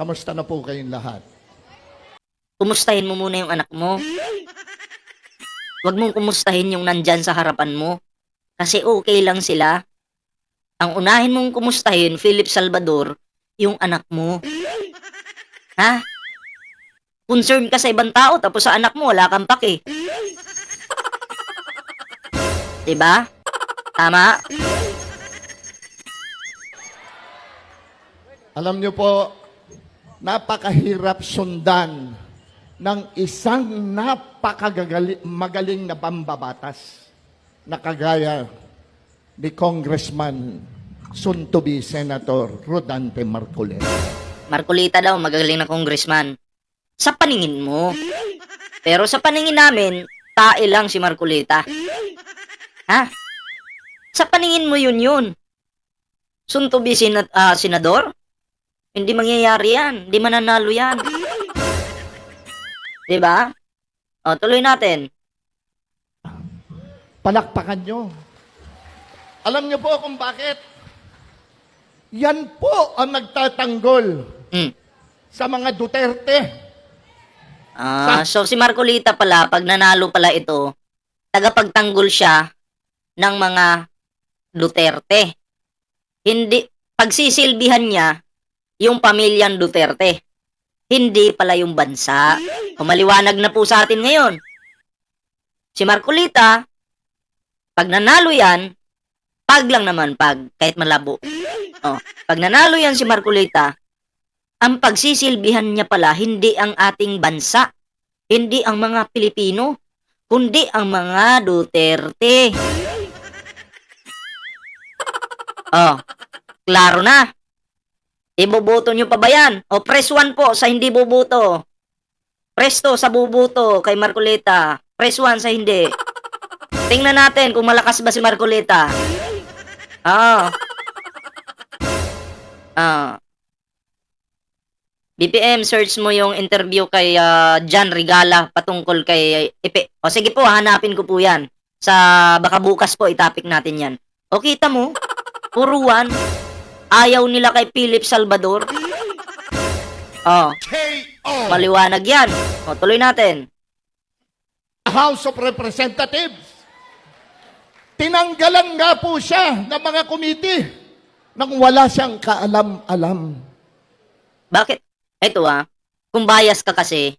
Kamusta na po kayong lahat? Kumustahin mo muna yung anak mo. Huwag mong kumustahin yung nandyan sa harapan mo. Kasi okay lang sila. Ang unahin mong kumustahin, Philip Salvador, yung anak mo. Ha? Concerned ka sa ibang tao, tapos sa anak mo, wala kang pake. Diba? Tama? Alam niyo po, napakahirap sundan ng isang napakagaling magaling na pambabatas na kagaya ni Congressman soon to be Senator Rodante Marcoleta. Marcolita daw, magaling na congressman. Sa paningin mo. Pero sa paningin namin, tae lang si Marcolita. Ha? Sa paningin mo yun yun. Soon to be sina- ah, senador? Hindi mangyayari yan. Hindi mananalo yan. 'Di ba? O, tuloy natin. Palakpakan nyo. Alam niyo po kung bakit? Yan po ang nagtatanggol Hmm. sa mga Duterte. Ah, so si Marcolita pala, pag nanalo pala ito, tagapagtanggol siya ng mga Duterte. Hindi, pagsisilbihan niya yung pamilyang Duterte. Hindi pala yung bansa. Kumaliwanag na po sa atin ngayon. Si Marcolita, pag nanalo yan, pag lang naman pag, kahit malabo. Oh, pag nanalo yan si Marcolita, ang pagsisilbihan niya pala hindi ang ating bansa, hindi ang mga Pilipino, kundi ang mga Duterte. Oh, klaro na. Iboboto niyo pa ba yan? O press 1 po sa hindi boboto. Press 2 sa boboto kay Marcoleta. Press 1 sa hindi. Tingnan natin kung malakas ba si Marcoleta. Ah. Ah. BPM, search mo yung interview kay ah, John Regala patungkol kay Ipe. O sige po, hanapin ko po yan. Sa baka bukas po itapik natin yan. O kita mo, puruan. Ayaw nila kay Philip Salvador. Oh, maliwanag yan. O, tuloy natin. House of Representatives. Tinanggalan nga po siya ng mga committee nang wala siyang kaalam-alam. Bakit? Ito ah, kung bias ka kasi,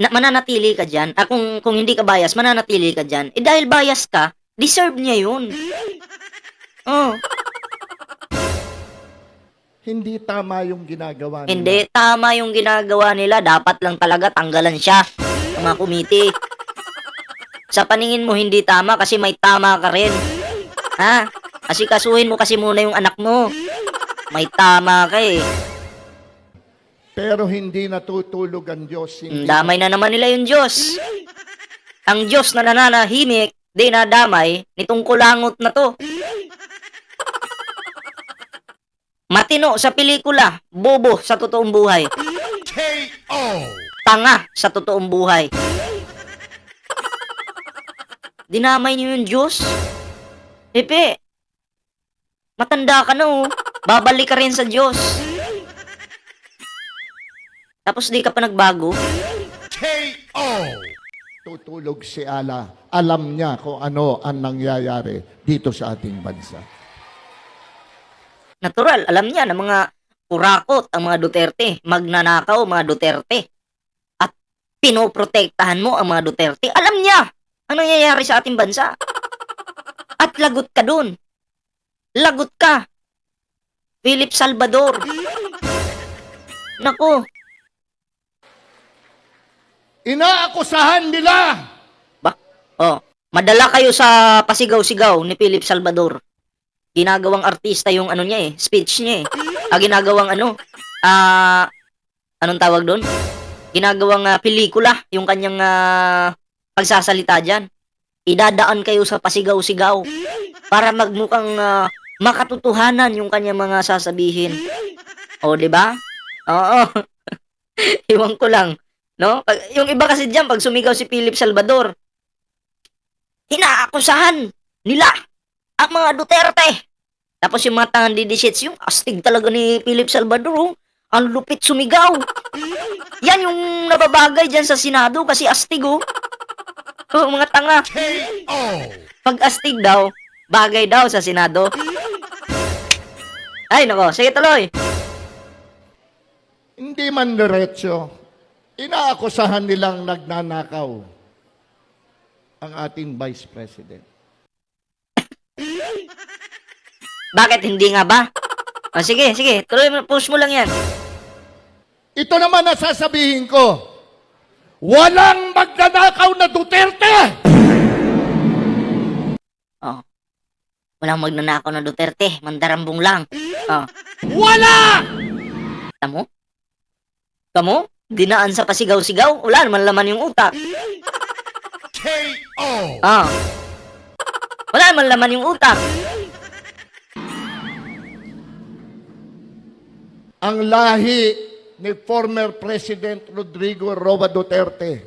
na, mananatili ka dyan. Ah, kung, kung hindi ka bias, mananatili ka dyan. Eh dahil bias ka, deserve niya yun. Oh, Hindi tama yung ginagawa nila. hindi, tama yung ginagawa nila. Dapat lang talaga tanggalan siya ng mga komite. Sa paningin mo, hindi tama kasi may tama ka rin. Ha? Kasi kasuhin mo kasi muna yung anak mo. May tama ka eh. Pero hindi natutulog ang Diyos. Hindi Damay na naman nila yung Diyos. Ang Diyos na nananahimik, di nadamay, nitong kulangot na to. Matino sa pelikula, bobo sa totoong buhay. Tanga sa totoong buhay. Dinamay niyo yung Diyos. Pepe, matanda ka na oh. Babalik ka rin sa Diyos. Tapos di ka pa nagbago. tutulog si Allah. Alam niya kung ano ang nangyayari dito sa ating bansa. Natural, alam niya na mga kurakot ang mga Duterte, magnanakaw mga Duterte. At pinoprotektahan mo ang mga Duterte. Alam niya ang nangyayari sa ating bansa. At lagot ka dun. Lagot ka. Philip Salvador. Nako, Inaakusahan nila ba? Oh, madala kayo sa pasigaw-sigaw ni Philip Salvador. Ginagawang artista yung ano niya eh, speech niya eh. Ah, ginagawang ano, ah, anong tawag doon? Ginagawang ah, pelikula yung kanyang ah, pagsasalita diyan. Idadaan kayo sa pasigaw-sigaw para magmukhang ah, makatotohanan yung kanyang mga sasabihin. O, di ba? Oo. Iwan ko lang. No? Pag, yung iba kasi diyan pag sumigaw si Philip Salvador, inaakusahan nila ang mga Duterte. Tapos yung mga tangan didishits, yung astig talaga ni Philip Salvador, oh. Ang lupit sumigaw. Yan yung nababagay dyan sa Senado kasi astig, oh. Oh, mga tanga. Pag astig daw, bagay daw sa Senado. Ay, nako. Sige, tuloy. Hindi man diretso, inaakusahan nilang nagnanakaw ang ating Vice President. Bakit hindi nga ba? O, sige, sige. Tuloy mo, push mo lang yan. Ito naman ang sasabihin ko. Walang magnanakaw na Duterte! Oh. Walang magnanakaw na Duterte. Mandarambong lang. Oh. Wala! Tamo? Tamo? Dinaan sa pasigaw-sigaw? Wala naman laman yung utak. K.O. Ah. Wala naman laman yung utak. Ang lahi ni former President Rodrigo Roa Duterte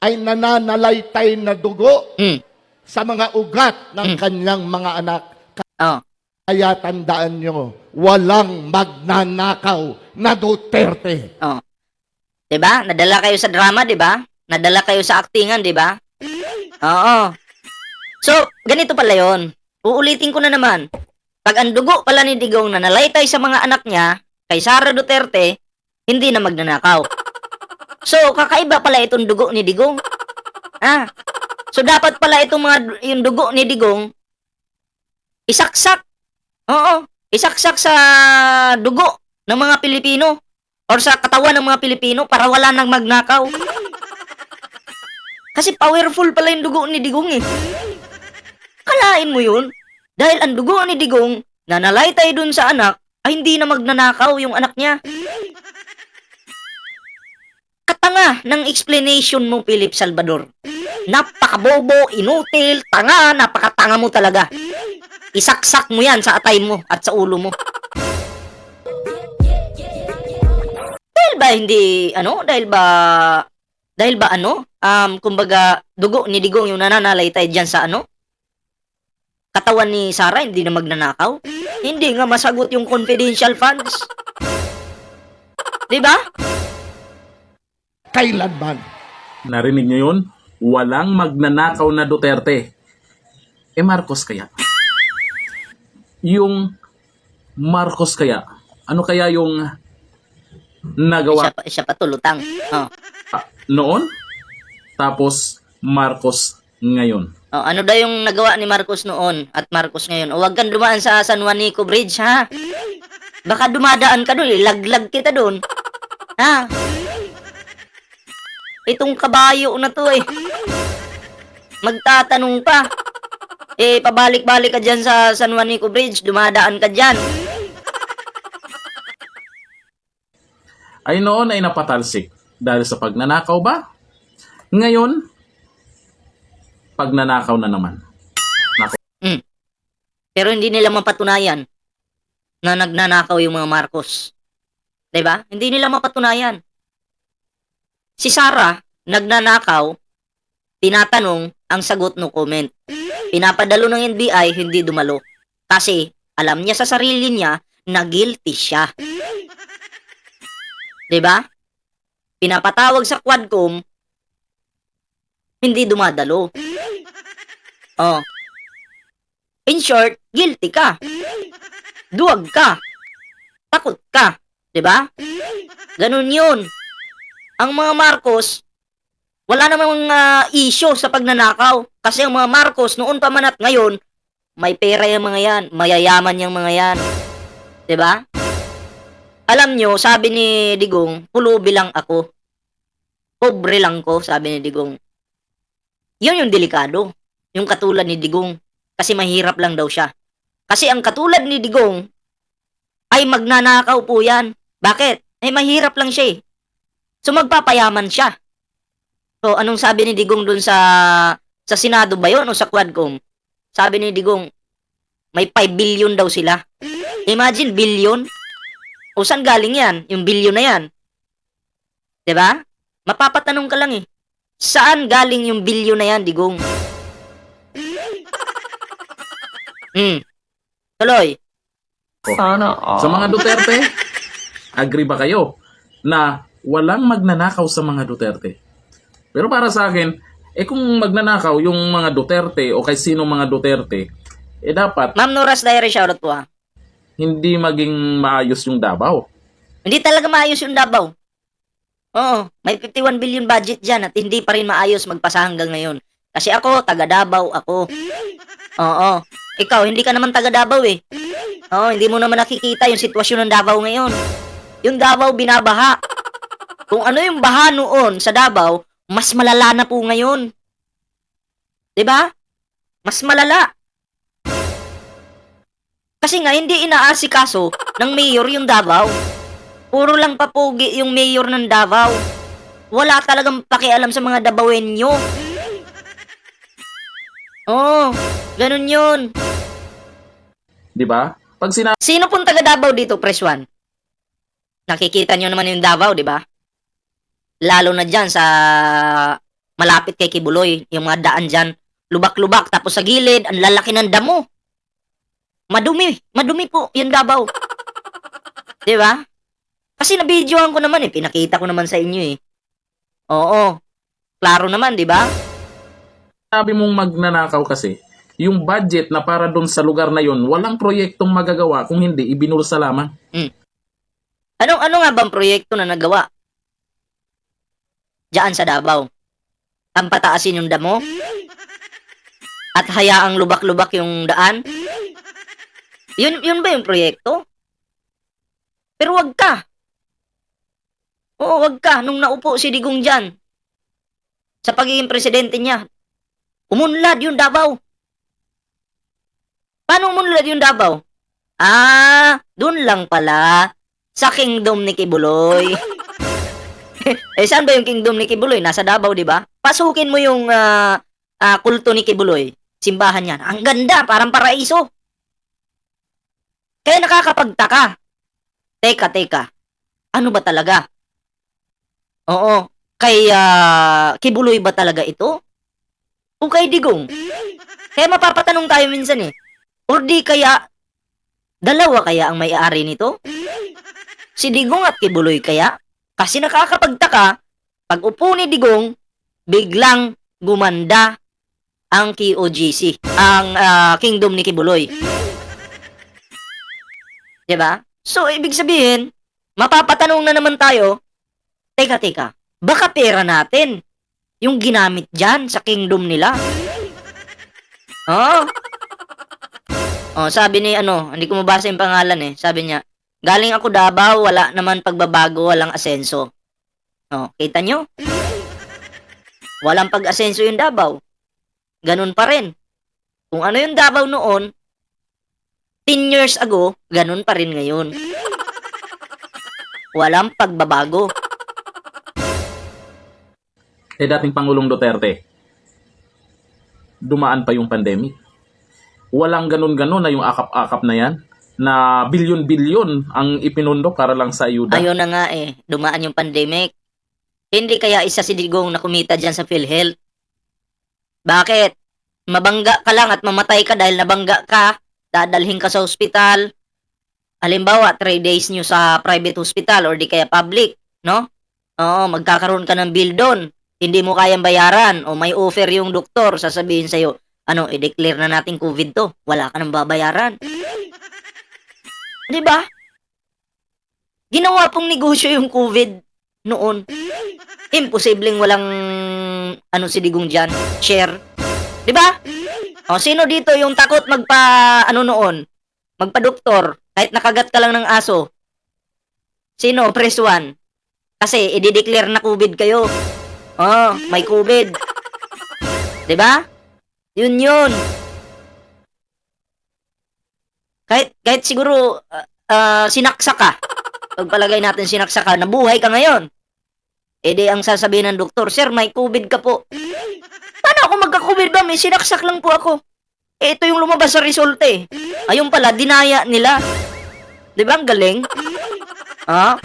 ay nananalaytay na dugo Hmm. sa mga ugat ng kanyang mga anak. Oh. Kaya tandaan nyo, walang magnanakaw na Duterte. Oh. 'Di ba? Nadala kayo sa drama, 'di ba? Nadala kayo sa aktingan, 'di ba? Oo. So, ganito pala 'yon. Uulitin ko na naman. Pag ang dugo pala ni Digong na nalaytay sa mga anak niya, kay Sara Duterte, hindi na magnanakaw. So, kakaiba pala itong dugo ni Digong. Ah. So, dapat pala itong mga, yung dugo ni Digong, isaksak. Oo. Isaksak sa dugo ng mga Pilipino or sa katawan ng mga Pilipino para wala nang magnakaw. Kasi powerful pala yung dugo ni Digong eh. Kalain mo yun? Dahil ang dugo ni Digong na nalaytay dun sa anak ay hindi na magnanakaw yung anak niya. Katanga ng explanation mo, Philip Salvador. Napakabobo, inutil, tanga, napakatanga mo talaga. Isaksak mo yan sa atay mo at sa ulo mo. Dahil ba hindi, ano, dahil ba, dahil ba ano, um, kumbaga, dugo ni Digong yung nananalaytay dyan sa ano? Katawan ni Sarah, hindi na magnanakaw? Hindi nga masagot yung confidential funds. Di ba? Kailanman. Narinig niyo yun? Walang magnanakaw na Duterte. Eh Marcos kaya? Yung Marcos kaya? Ano kaya yung nagawa Siya pa, siya pa tulutang. Oh. ah, noon? Tapos Marcos ngayon. Oh, ano daw yung nagawa ni Marcos noon at Marcos ngayon? O wag kang dumaan sa San Juanico Bridge, ha? Baka dumadaan ka doon, ilaglag kita doon. Ha? Itong kabayo na to eh. Magtatanong pa. Eh, pabalik-balik ka dyan sa San Juanico Bridge, dumadaan ka dyan. Ay noon ay napatalsik dahil sa pagnanakaw ba? Ngayon, pagnanakaw na naman. Mm. Pero hindi nila mapatunayan na nagnanakaw yung mga Marcos. 'Di ba? Hindi nila mapatunayan. Si Sarah, nagnanakaw, tinatanong, ang sagot no comment. Pinapadalo ng NBI, hindi dumalo. Kasi, alam niya sa sarili niya na guilty siya. 'Di ba? Pinapatawag sa Quadcom, hindi dumadalo. Oh. In short, guilty ka. Duwag ka. Takot ka. ba? Ganun 'yun. Ang mga Marcos, wala namang uh, issue sa pagnanakaw. Kasi ang mga Marcos, noon pa man at ngayon, may pera yung mga yan. Mayayaman yung mga yan. ba? Alam nyo, sabi ni Digong, pulubi lang ako. Pobre lang ko, sabi ni Digong. Yun yung delikado. Yung katulad ni Digong. Kasi mahirap lang daw siya. Kasi ang katulad ni Digong, ay magnanakaw po yan. Bakit? Eh, mahirap lang siya eh. So, magpapayaman siya. So, anong sabi ni Digong dun sa sa Senado ba yun o sa Quadcom? Sabi ni Digong, may 5 billion daw sila. Imagine, billion? O saan galing yan? Yung billion na yan. ba? Mapapatanong ka lang eh. Saan galing yung billion na yan, Digong? Hmm. Tuloy. Sana all. Sa mga Duterte, agree ba kayo na walang magnanakaw sa mga Duterte? Pero para sa akin, eh kung magnanakaw yung mga Duterte o kay sino mga Duterte, eh dapat Ma'am Noras Diary, shoutout po ha. hindi maging maayos yung Davao. Hindi talaga maayos yung Davao. Oo, may 51 billion budget dyan at hindi pa rin maayos magpasa hanggang ngayon. Kasi ako, taga Davao ako. Oo. Ikaw, hindi ka naman taga Davao eh. Oo, hindi mo naman nakikita yung sitwasyon ng Davao ngayon. Yung Davao binabaha. Kung ano yung baha noon sa Davao, mas malala na po ngayon. 'Di ba? Mas malala. Kasi nga, hindi inaasikaso ng mayor yung Davao. Puro lang papugi yung mayor ng Davao. Wala talagang pakialam sa mga Davaoenyo. Oo, oh, ganun yun. Di ba? Pag sinabi Sino pong taga Davao dito, Press One? Nakikita nyo naman yung Davao, di ba? Lalo na dyan sa malapit kay Kibuloy, yung mga daan dyan, lubak-lubak, tapos sa gilid, ang lalaki ng damo. Madumi, madumi po yung Davao. Di ba? Kasi nabidyohan ko naman eh, pinakita ko naman sa inyo eh. Oo, klaro naman, di ba? mong magnanakaw kasi, yung budget na para doon sa lugar na yon, walang proyektong magagawa kung hindi ibinulsa lamang. Anong ano nga bang proyekto na nagawa? Diyan sa Davao. Ang pataasin yung damo? At hayaang lubak-lubak yung daan? Yun, yun ba yung proyekto? Pero wag ka. Oo, wag ka. Nung naupo si Digong dyan, sa pagiging presidente niya, umunlad yung Davao. Paano umunlad yung Davao? Ah, dun lang pala sa kingdom ni Kibuloy. eh, saan ba yung kingdom ni Kibuloy? Nasa Davao, di ba? Pasukin mo yung ah, ah, kulto ni Kibuloy. Simbahan niya. Ang ganda, parang paraiso. Kaya nakakapagtaka. Teka, teka. Ano ba talaga? Oo. Kay ah, Kibuloy ba talaga ito? O kay Digong? Kaya mapapatanong tayo minsan eh. Or di kaya, dalawa kaya ang may-ari nito? Si Digong at Kibuloy kaya? Kasi nakakapagtaka, pag upo ni Digong, biglang gumanda ang KOGC, ang ah, kingdom ni Kibuloy. 'Di ba? So, ibig sabihin, mapapatanong na naman tayo, teka, teka, baka pera natin yung ginamit dyan sa kingdom nila. Oh. Oh, sabi ni ano, hindi ko mabasa yung pangalan eh. Sabi niya, Galing ako Davao, wala naman pagbabago, walang asenso. Oh, kita nyo? Walang pag-asenso yung Davao. Ganun pa rin. Kung ano yung Davao noon, 10 years ago, ganun pa rin ngayon. Walang pagbabago. Eh dating Pangulong Duterte, dumaan pa yung pandemic. Walang ganun-ganun na yung akap-akap na yan na bilyon-bilyon ang ipinundo para lang sa ayuda. Ayun na nga eh, dumaan yung pandemic. Hindi kaya isa si Digong na kumita dyan sa PhilHealth. Bakit? Mabangga ka lang at mamatay ka dahil nabangga ka, dadalhin ka sa ospital. Halimbawa, 3 days nyo sa private hospital or di kaya public, no? Oo, magkakaroon ka ng bill doon. Hindi mo kayang bayaran o may offer yung doktor, sasabihin sa'yo, ano, i-declare na natin COVID to. Wala ka nang babayaran. Di ba? Ginawa pong negosyo yung COVID noon. Imposibleng walang ano si Digong dyan, share. Di ba? O sino dito yung takot magpa ano noon? Magpa-doktor kahit nakagat ka lang ng aso. Sino? Press 1. Kasi i-declare na COVID kayo. Oh, may COVID. 'Di ba? Yun yun. Kahit, kahit siguro ah, ah, sinaksa ka. Pagpalagay natin sinaksa ka, nabuhay ka ngayon. E di ang sasabihin ng doktor, Sir, may COVID ka po. Paano ako magka-COVID ba? May sinaksak lang po ako. Eh, ito yung lumabas sa result eh. Ayun pala, dinaya nila. Di ba ang galing? Ha?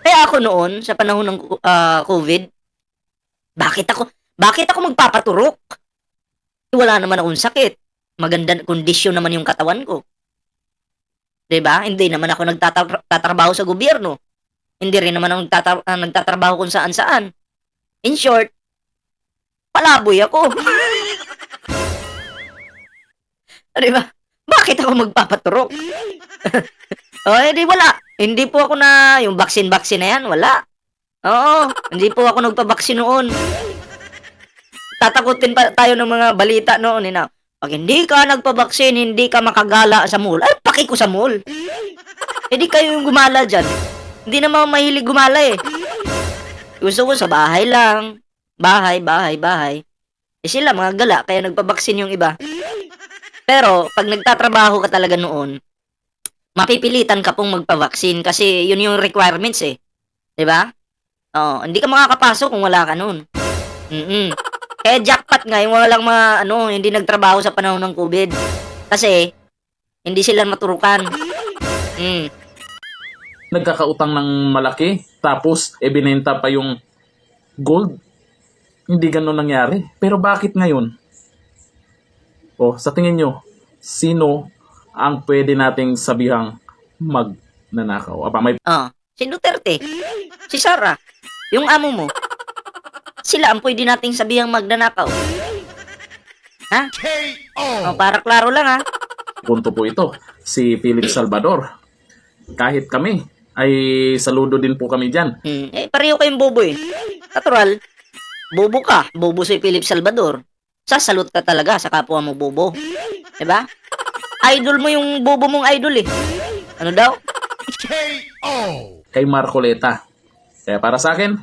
Kaya ako noon, sa panahon ng ah, COVID, bakit ako, bakit ako magpapaturok? Eh, Wala naman akong sakit. Maganda kondisyon naman yung katawan ko. 'Di ba? Hindi naman ako nagtatrabaho sa gobyerno. Hindi rin naman ako nagtatra- ah, nagtatrabaho kung saan-saan. In short, palaboy ako. 'Di ba? Bakit ako magpapaturok? oh, hindi wala. Hindi po ako na yung vaccine-vaccine na yan, wala. Oo, hindi po ako nagpa-vaccine noon. Tatakutin pa tayo ng mga balita noon, eh, na pag hindi ka nagpa-vaccine, hindi ka makagala sa mall. Ay, paki ko sa mall. Hindi kayo yung gumala dyan. Hindi naman mahilig gumala eh. Gusto ko sa bahay lang. Bahay, bahay, bahay. Eh sila mga gala, kaya nagpa-vaccine yung iba. Pero, pag nagtatrabaho ka talaga noon, mapipilitan ka pong magpa-vaccine kasi yun yung requirements eh. 'Di ba? Oo, hindi ka makakapasok kung wala ka noon. Mm Kaya jackpot nga yung walang mga ano, hindi nagtrabaho sa panahon ng COVID. Kasi hindi sila maturukan. Mm. Nagkakautang ng malaki, tapos ebinenta pa yung gold. Hindi ganun nangyari. Pero bakit ngayon? O, sa tingin nyo, sino ang pwede nating sabihang magnanakaw? Aba, may Oh, si Duterte. Si Sara. Yung amo mo. Sila ang pwede nating sabihang magnanakaw. Ha? Oh, para klaro lang ha. punto po ito. Si Philip Salvador. Kahit kami, ay saludo din po kami dyan. Hmm, eh, pareho kayong bobo eh. Natural, bobo ka. Bobo si Philip Salvador. Sasalot ka talaga sa kapwa mo bobo. Diba? Idol mo yung bobo mong idol eh. Ano daw? Kay Marcoleta. Kaya para sa akin,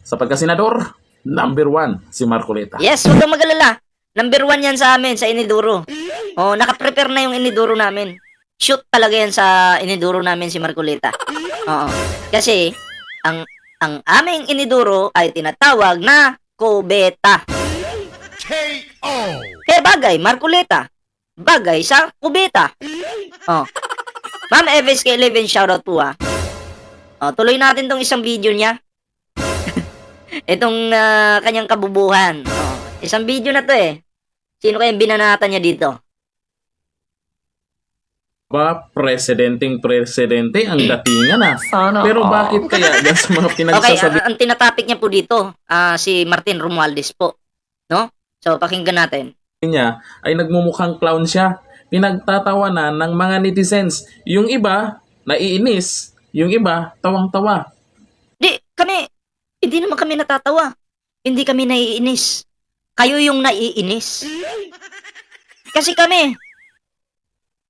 sa pagkasenador, number one si Marcoleta. Yes, huwag kang mag-alala. Number one yan sa amin, sa Iniduro. Oh, nakaprepare na yung Iniduro namin. Shoot talaga yan sa Iniduro namin si Marcoleta. Oo. Kasi, ang ang aming Iniduro ay tinatawag na Kubeta. Kaya bagay, Marcoleta. Bagay sa Kubeta. Oh. Ma'am Eves kay 11, shoutout po ah. Oh, tuloy natin tong isang video niya. Itong ah, kanyang kabubuhan. Oh, isang video na to eh. Sino kayang binanatan niya dito? Ba, presidenteng presidente ang datingan ah. Sana Pero bakit kaya yan sa mga Okay, pinagsasabi ang, ang tinatopic niya po dito, ah, si Martin Romualdez po. No? So, pakinggan natin. niya ay nagmumukhang clown siya. Pinagtatawanan ng mga netizens. Yung iba, naiinis. Yung iba, tawang-tawa. Di, kami, hindi naman kami natatawa. Hindi kami naiinis. Kayo yung naiinis. Kasi kami,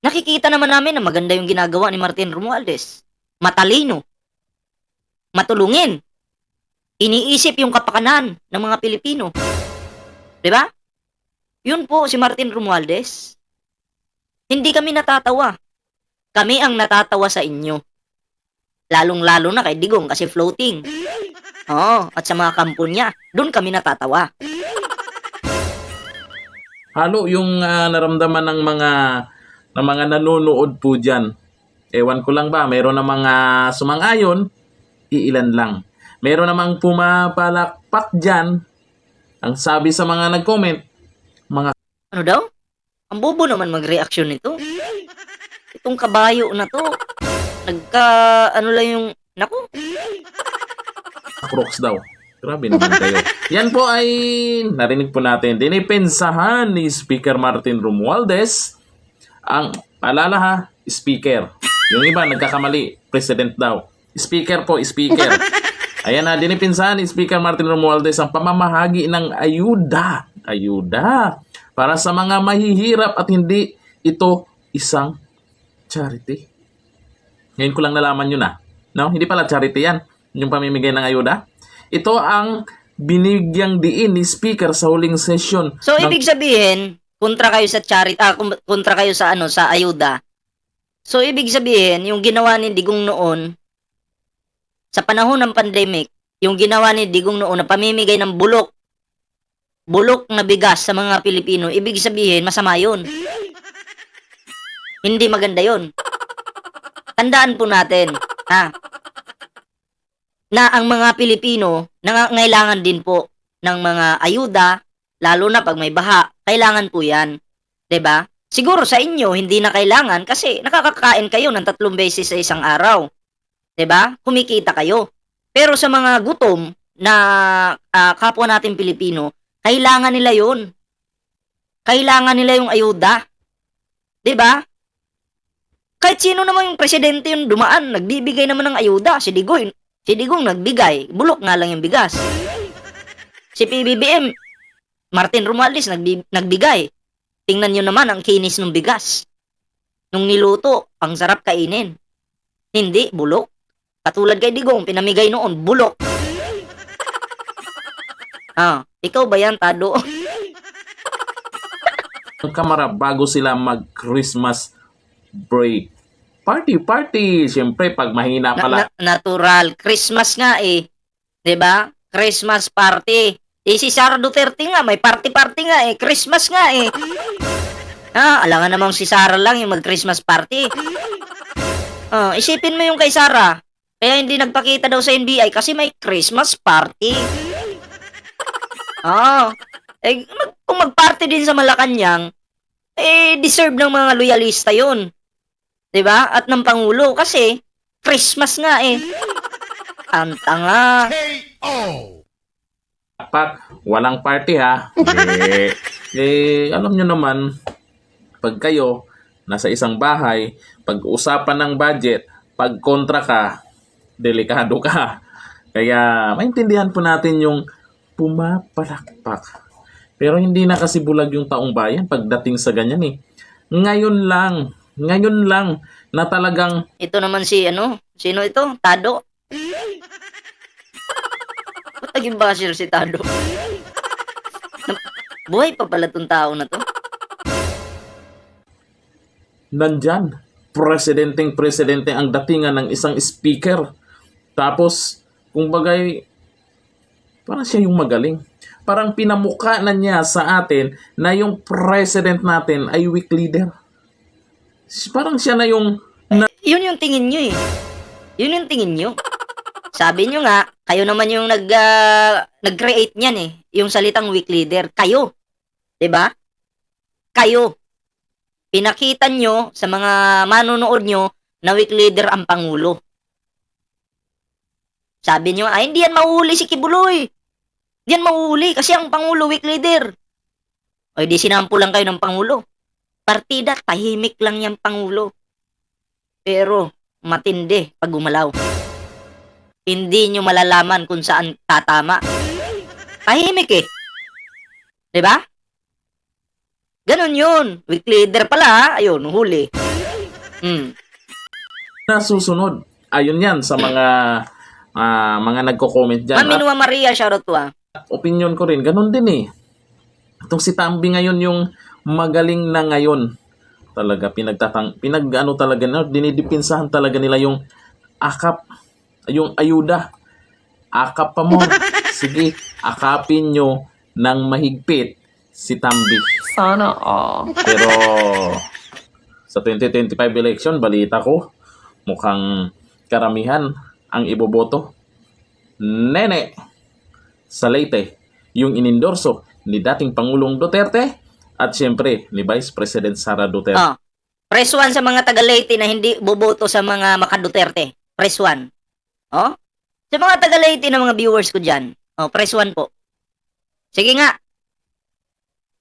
nakikita naman namin na maganda yung ginagawa ni Martin Romualdez. Matalino. Matulungin. Iniisip yung kapakanan ng mga Pilipino. 'Di ba? Yun po si Martin Romualdez. Hindi kami natatawa. Kami ang natatawa sa inyo. Lalong-lalo na kay Digong kasi floating. Oo, at sa mga kampo niya, doon kami natatawa. Halo yung ah, naramdaman ng mga ng mga nanonood po diyan. Ewan ko lang ba, meron na mga sumang-ayon, iilan lang. Meron namang pumapalakpak diyan. Ang sabi sa mga nag-comment, mga Ano daw? Ang bobo naman mag-reaction nito. Itong kabayo na to. Nagka, ano lang yung, naku, Crooks daw. Grabe naman kayo. Yan po ay narinig po natin. Dinipensahan ni Speaker Martin Romualdez ang, alala ha, speaker. Yung iba nagkakamali, president daw. Speaker po, speaker. Ayan na, dinipinsahan ni Speaker Martin Romualdez ang pamamahagi ng ayuda. Ayuda. Para sa mga mahihirap at hindi ito isang charity. Ngayon ko lang nalaman yun ah. No? Hindi pala charity yan. Yung pamimigay ng ayuda. Ito ang binigyang diin ni Speaker sa huling session. So, ng- ibig sabihin, kontra kayo sa charity, ah, kontra kayo sa ano, sa ayuda. So, ibig sabihin, yung ginawa ni Digong noon, sa panahon ng pandemic, yung ginawa ni Digong noon na pamimigay ng bulok, bulok na bigas sa mga Pilipino, ibig sabihin, masama yun. Hindi maganda yun. Tandaan po natin, ha? Na ang mga Pilipino, nangangailangan din po ng mga ayuda, lalo na pag may baha, kailangan po yan. ba? Siguro sa inyo, hindi na kailangan kasi nakakakain kayo ng tatlong beses sa isang araw. ba? Kumikita kayo. Pero sa mga gutom na ah, kapwa natin Pilipino, kailangan nila yun. Kailangan nila yung ayuda. 'Di ba? Kahit sino naman yung presidente yung dumaan, nagbibigay naman ng ayuda. Si Digoy, si Digong nagbigay. Bulok nga lang yung bigas. Si PBBM, Martin Romualdez nagbi- nagbigay. Tingnan nyo naman ang kinis ng bigas. Nung niluto, ang sarap kainin. Hindi, bulok. Katulad kay Digong, pinamigay noon, bulok. Ah, ikaw ba yan, Tado? Ang kamara bago sila mag-Christmas break. Party, party! Siyempre, pag mahina Na- pala, na- natural. Christmas nga eh. 'Di ba? Christmas party. Eh si Sara Duterte nga, may party-party nga eh. Christmas nga eh. Ah, alangan namang si Sara lang yung mag-Christmas party. Ah, isipin mo yung kay Sara. Kaya hindi nagpakita daw sa NBI kasi may Christmas party. Ah, eh, mag- kung mag-party din sa Malacanang, eh, deserve ng mga loyalista yun. 'Di ba? At ng Pangulo kasi Christmas nga eh. Ang tanga. pak, walang party ha. Eh, eh, alam nyo naman, pag kayo nasa isang bahay, pag usapan ng budget, pag kontra ka, delikado ka. Kaya maintindihan po natin yung pumapalakpak. Pero hindi na kasi bulag yung taong bayan pagdating sa ganyan eh. Ngayon lang, ngayon lang na talagang Ito naman si ano, sino ito? Tado. Ba't naging basher si Tado? Buhay pa pala tong tao na to. nandyan. Presidenteng presidente ang datingan ng isang speaker. Tapos, kung bagay, parang siya yung magaling. Parang pinamuka na niya sa atin na yung president natin ay weak leader. Parang siya na yung Yun yung tingin nyo eh. Yun yung tingin nyo. Sabi nyo nga, kayo naman yung nag, ah, nag-create niyan eh. Yung salitang weak leader. Kayo. ba? Kayo. Pinakita nyo sa mga manonood nyo na weak leader ang Pangulo. Sabi nyo, ay hindi yan mauuli si Kibuloy. Hindi yan mauuli kasi ang Pangulo weak leader. O di sinampo lang kayo ng Pangulo. Partida, tahimik lang yung Pangulo. Pero matindi pag gumalaw. Hindi nyo malalaman kung saan tatama. Tahimik eh. ba? Ganon yun. Weak leader pala ha. Ayun, huli. Hmm. nasusunod. Ayun yan sa mga ah, mga nagko-comment dyan. Ma'am Minua Maria, shoutout po ah. opinion ko rin, ganun din eh. Itong si Tambi ngayon yung magaling na ngayon. Talaga, pinagtatang, pinag ano talaga, no, dinidipinsahan talaga nila yung akap, yung ayuda. Akap pa mo. Sige, akapin nyo ng mahigpit si Tambi. Sana all. Pero sa 2025 election, balita ko, mukhang karamihan ang iboboto. Nene, sa Leyte, yung inendorso ni dating Pangulong Duterte at siyempre ni Vice President Sara Duterte. Oh. Press 1 sa mga taga Leyte na hindi boboto sa mga makaduterte. Press 1. Oh? Sa mga taga Leyte na mga viewers ko dyan. Oh, press 1 po. Sige nga.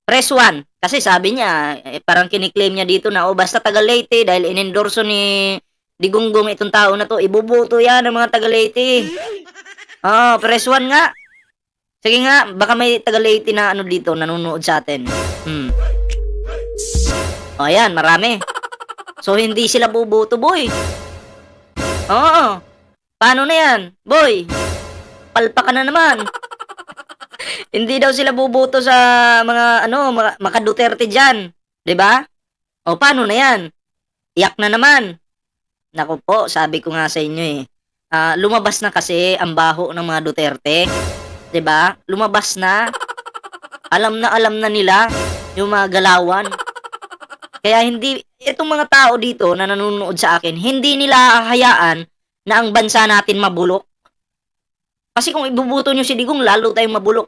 Press 1. Kasi sabi niya, eh, parang kiniklaim niya dito na, oh, basta taga Leyte dahil inendorso ni Digunggong itong tao na to, iboboto yan ng mga taga Leyte. Oh, press 1 nga. Sige nga, baka may taga Leyte na ano dito, nanonood sa atin. Hmm. O, ayan, marami. So, hindi sila bubuto, boy. Oo. Paano na yan? Boy, palpa ka na naman. hindi daw sila bubuto sa mga, ano, mga, mga Duterte dyan. ba? O, paano na yan? Iyak na naman. Naku po, sabi ko nga sa inyo eh. Ah, lumabas na kasi ang baho ng mga Duterte. 'Di ba? Lumabas na. Alam na alam na nila yung mga galawan. Kaya hindi, itong mga tao dito na nanonood sa akin, hindi nila hahayaan na ang bansa natin mabulok. Kasi kung ibubuto nyo si Digong, lalo tayong mabulok.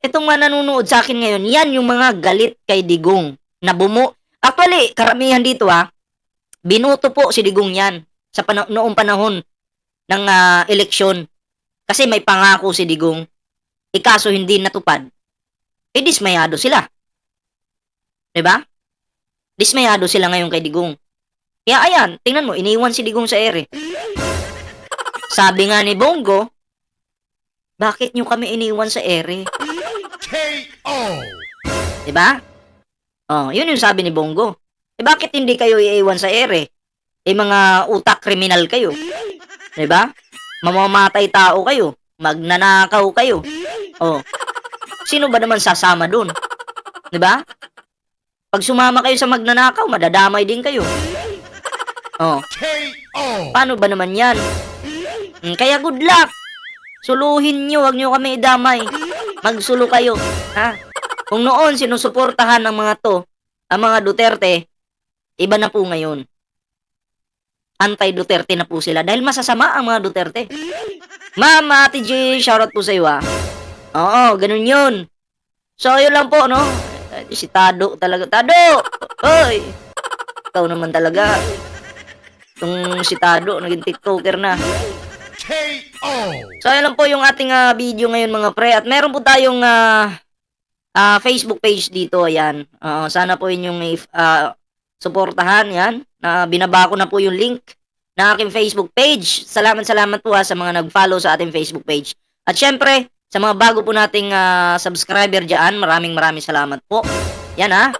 itong mga nanonood sa akin ngayon, yan yung mga galit kay Digong na bumo. Actually, karamihan dito ha, binuto po si Digong yan sa pana- noong panahon ng ah, eleksyon. Kasi may pangako si Digong. Ikaso hindi natupad. Eh dismayado sila. 'Di ba? Dismayado sila ngayon kay Digong. Kaya ayan, tingnan mo, iniwan si Digong sa ere. Sabi nga ni Bongo, bakit nyo kami iniwan sa ere? K.O. 'Di ba? Oh, yun yung sabi ni Bongo. Eh bakit hindi kayo iiwan sa ere? Eh mga utak kriminal kayo. 'Di ba? Mamamatay tao kayo, magnanakaw kayo. Oh. Sino ba naman sasama dun? 'Di ba? Pag sumama kayo sa magnanakaw, madadamay din kayo. Oh. Paano ba naman yan? Mm, Kaya good luck. Suluhin nyo, wag nyo kami idamay. Magsulo kayo. Ha? Kung noon sinusuportahan ng mga to, ang mga Duterte, iba na po ngayon. Anti-Duterte na po sila dahil masasama ang mga Duterte. Mama, Ate J, shoutout po sa iyo ah. Oo, ganun yun. So, yun lang po, no? Eh, Si Tado talaga. Tado! Hoy! Ikaw naman talaga. Itong si Tado, naging TikToker na. So, ayan lang po yung ating ah, video ngayon mga pre. At meron po tayong ah, ah, Facebook page dito. Ayan. Ah, sana po inyong uh, suportahan. Yan. Na binaba ko na po yung link na aking Facebook page. Salamat, salamat po ha, sa mga nag-follow sa ating Facebook page. At syempre, sa mga bago po nating ah, subscriber dyan, maraming maraming salamat po. Yan ha.